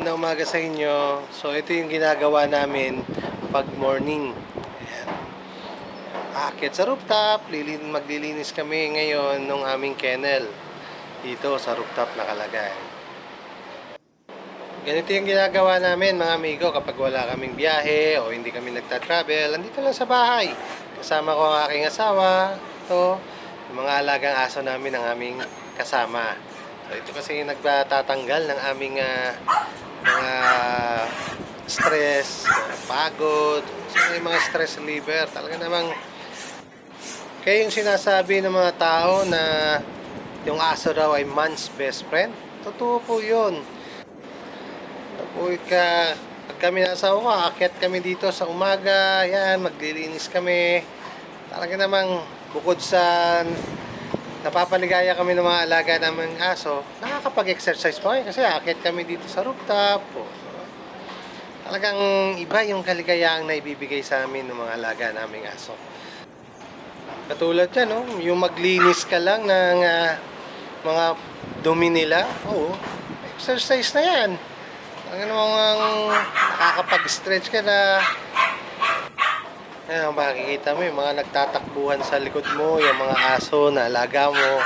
magandang umaga sa inyo. So ito yung ginagawa namin pag morning. Ayan. Aakyat sa rooftop, lilin, maglilinis kami ngayon ng aming kennel. Dito sa rooftop nakalagay. Ganito yung ginagawa namin mga amigo kapag wala kaming biyahe o hindi kami nagta-travel. Andito lang sa bahay. Kasama ko ang aking asawa. Ito, yung mga alagang aso namin ang aming kasama. So ito kasi yung nagtatanggal ng aming ah, mga stress, pagod, so, mga stress reliever. Talaga namang kaya yung sinasabi ng mga tao na yung aso raw ay man's best friend. Totoo po yun. Uy ka, pag kami nasa uwa, akyat kami dito sa umaga, yan, maglilinis kami. Talaga namang bukod sa napapaligaya kami ng mga alaga namang aso, nakakapag-exercise pa kami kasi akyat kami dito sa rooftop. O, Talagang iba yung kaligayahan na ibibigay sa amin ng mga alaga naming aso. Katulad yan, no? yung maglinis ka lang ng ah, mga dumi nila, oo, exercise na yan. Ang namang nakakapag-stretch ka na Ayan, makikita mo yung mga nagtatakbuhan sa likod mo, yung mga aso na alaga mo.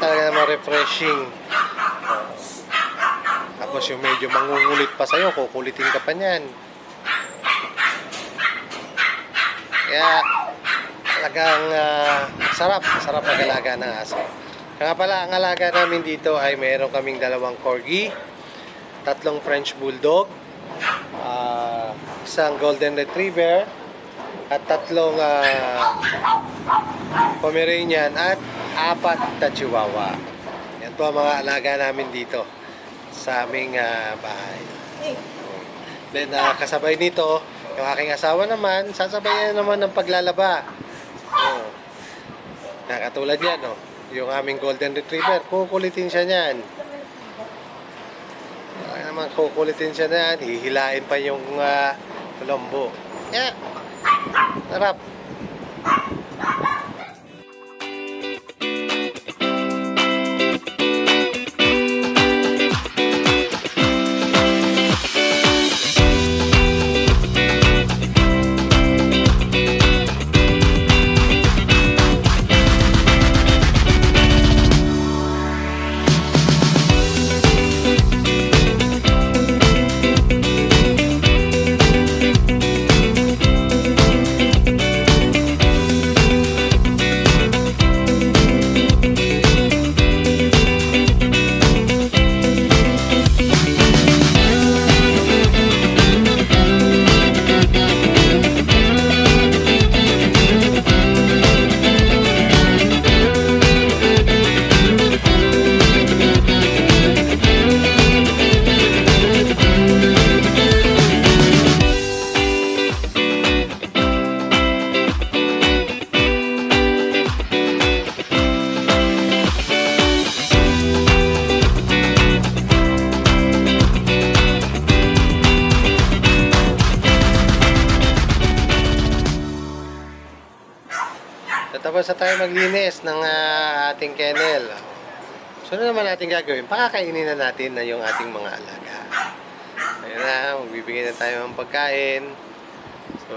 Talaga naman refreshing. Tapos yung medyo mangungulit pa sa'yo, kukulitin ka pa niyan. Kaya talagang ah, sarap, sarap mag-alaga ng aso. Kaya pala, ang alaga namin dito ay meron kaming dalawang corgi, tatlong French Bulldog, ah, isang Golden Retriever, at tatlong ah, Pomeranian at apat na Chihuahua. Yan po ang mga alaga namin dito sa aming ah, bahay. Then ah, kasabay nito, yung aking asawa naman, sasabayan naman ng paglalaba. Oh. Na katulad yan, oh. yung aming Golden Retriever, kukulitin siya niyan. Ay naman kukulitin siya na yan, hihilain pa yung uh, lombo. Yeah. นะครับ Tapos na tayo maglinis ng ah, ating kennel. So, ano naman natin gagawin? Pakakainin na natin na yung ating mga alaga. Ayan na, magbibigay na tayo ng pagkain. So,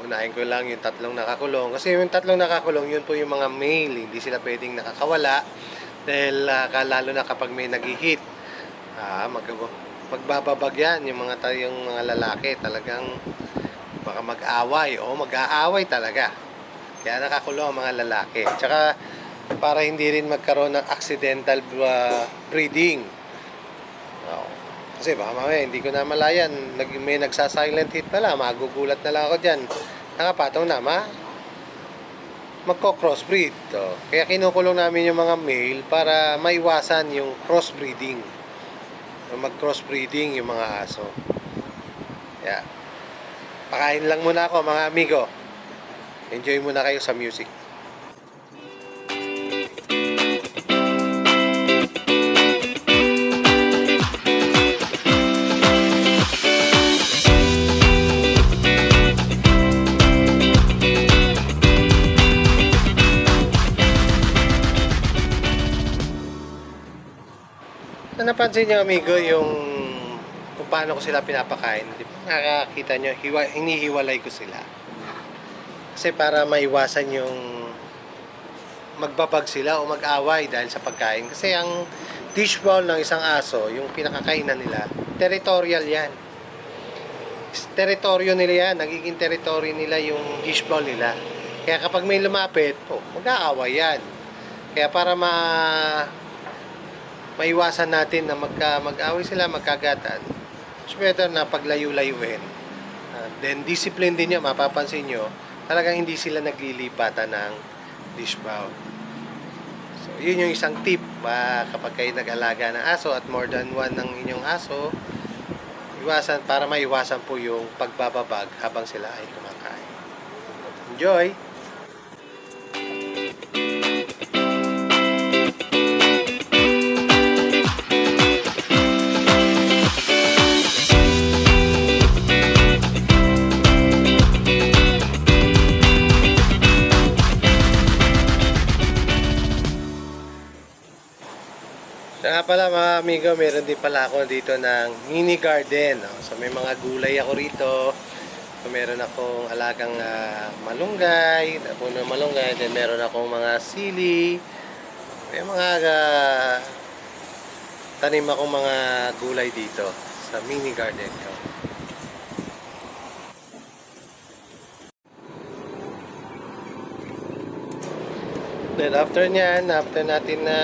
unahin ko lang yung tatlong nakakulong. Kasi yung tatlong nakakulong, yun po yung mga male. Hindi sila pwedeng nakakawala. Dahil ah, ka- lalo na kapag may nag-hit. Ah, mag magbababag yan yung mga tayong mga lalaki. Talagang baka mag-away o mag-aaway talaga. Kaya nakakulong ang mga lalaki. Tsaka para hindi rin magkaroon ng accidental uh, breeding. Kasi baka mamaya hindi ko na malayan. Nag, may nagsa-silent hit pala. Magugulat na lang ako dyan. Nakapatong na, ma? Magko-crossbreed. Oh. Kaya kinukulong namin yung mga male para maiwasan yung crossbreeding. Mag-crossbreeding yung mga aso. Kaya, pakain lang muna ako mga amigo. Enjoy muna kayo sa music. Na napansin niyo amigo yung kung paano ko sila pinapakain. Nakakita nyo, hiwa, hinihiwalay ko sila. Kasi para maiwasan yung magbabag sila o mag-away dahil sa pagkain. Kasi ang dish bowl ng isang aso, yung pinakakainan nila, territorial yan. Teritoryo nila yan, nagiging teritoryo nila yung dish bowl nila. Kaya kapag may lumapit, oh, mag-aaway yan. Kaya para ma maiwasan natin na magka, mag-away sila, magkagatan, it's better na paglayo-layuin. Uh, then discipline din nyo, mapapansin nyo, talagang hindi sila naglilipatan ng dish bowl. So, yun yung isang tip pa kapag kayo nag-alaga ng aso at more than one ng inyong aso, iwasan para maiwasan po yung pagbababag habang sila ay kumakain. Enjoy! Mga amigo, meron din pala ako dito ng mini garden. So may mga gulay ako rito. So meron akong alagang ah, malunggay, puno ng malunggay. Then meron akong mga sili. May mga ah, tanim akong mga gulay dito sa mini garden ko. Then after nyan, after natin na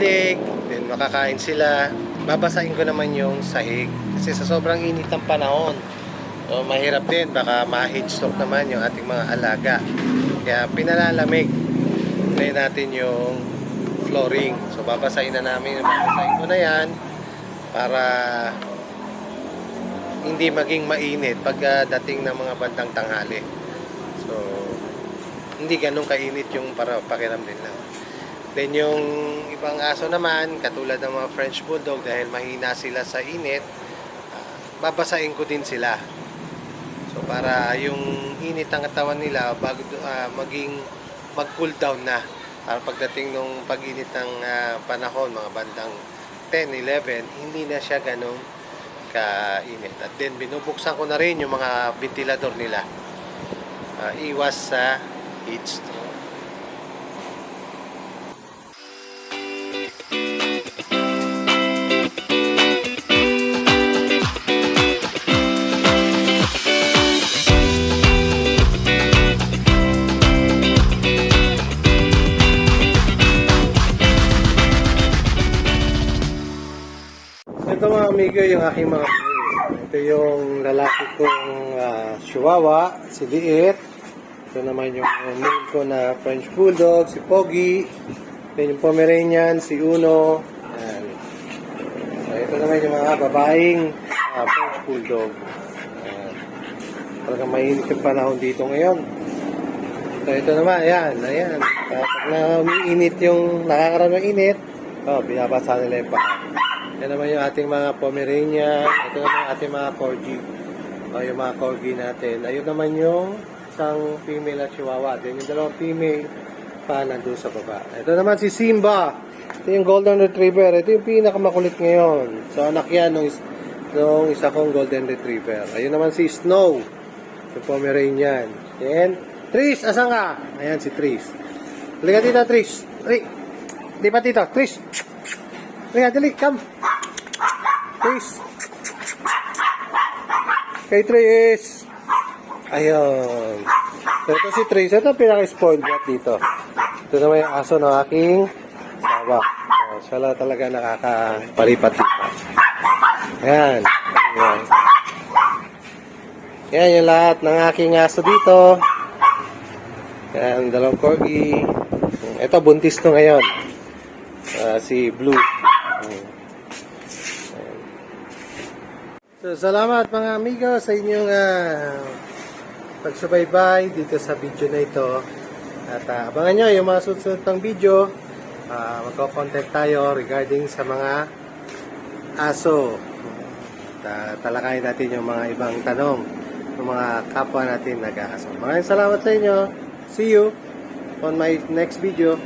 dilig, then makakain sila. Babasahin ko naman yung sahig. Kasi sa sobrang init ng panahon, so mahirap din, baka ma-heat stroke naman yung ating mga alaga. Kaya pinalalamig Try natin yung flooring. So babasahin na namin, babasahin ko na yan para hindi maging mainit pagdating ng mga bandang tanghali. So, hindi ganun kainit yung para pakiram din lang. Then yung ibang aso naman, katulad ng mga French Bulldog, dahil mahina sila sa init, ah, babasahin ko din sila. So para yung init ng katawan nila bago ah, maging mag-cool down na. Para pagdating nung pag-init ng ah, panahon, mga bandang 10, 11, hindi na siya ganun kainit. At then binubuksan ko na rin yung mga ventilador nila. Ah, iwas sa heat stroke. Ito mga amigo, yung aking mga Ito yung lalaki kong ah, chihuahua, si Liit. Ito naman yung male ko na French Bulldog, si Pogi. Ito yung Pomeranian, si Uno. Ayan. So, ito naman yung mga babaeng ah, French Bulldog. Ayan. Talagang mainit yung panahon dito ngayon. So, ito naman, ayan, ayan. Kapag na umiinit yung nakakaroon ng init, oh, binabasa nila yung paa. Yan naman yung ating mga Pomeranian. Ito naman yung ating mga Corgi. O, yung mga Corgi natin. Ayun naman yung isang female at chihuahua. Then yung dalawang female pa nandun sa baba. Ito naman si Simba. Ito yung Golden Retriever. Ito yung pinakamakulit ngayon. So anak yan nung, is- nung isa kong Golden Retriever. Ayun naman si Snow. Yung Pomeranian. Then, Tris, asan ka? Ayan si Tris. Halika dito, Tris. Tris. Di pa dito, Tris. Halika, dali, come. Tris. Kay Tris. Ayun. So, ito si Tris. Ito pinaka-spoiled dito. Ito naman yung aso ng aking sawa. So, siya lang talaga nakakapalipat-lipat. Ayan. Ayan. Yan yung lahat ng aking aso dito. Yan, dalawang corgi. Ito, buntis to ngayon. Ah, si Blue. So, salamat mga amigo sa inyong ah, pagsubaybay dito sa video na ito. At ah, abangan nyo yung mga susunod pang video. Uh, Magko-contact tayo regarding sa mga aso. At ah, talakayin natin yung mga ibang tanong ng mga kapwa natin nag-aaso. Maraming salamat sa inyo. See you on my next video.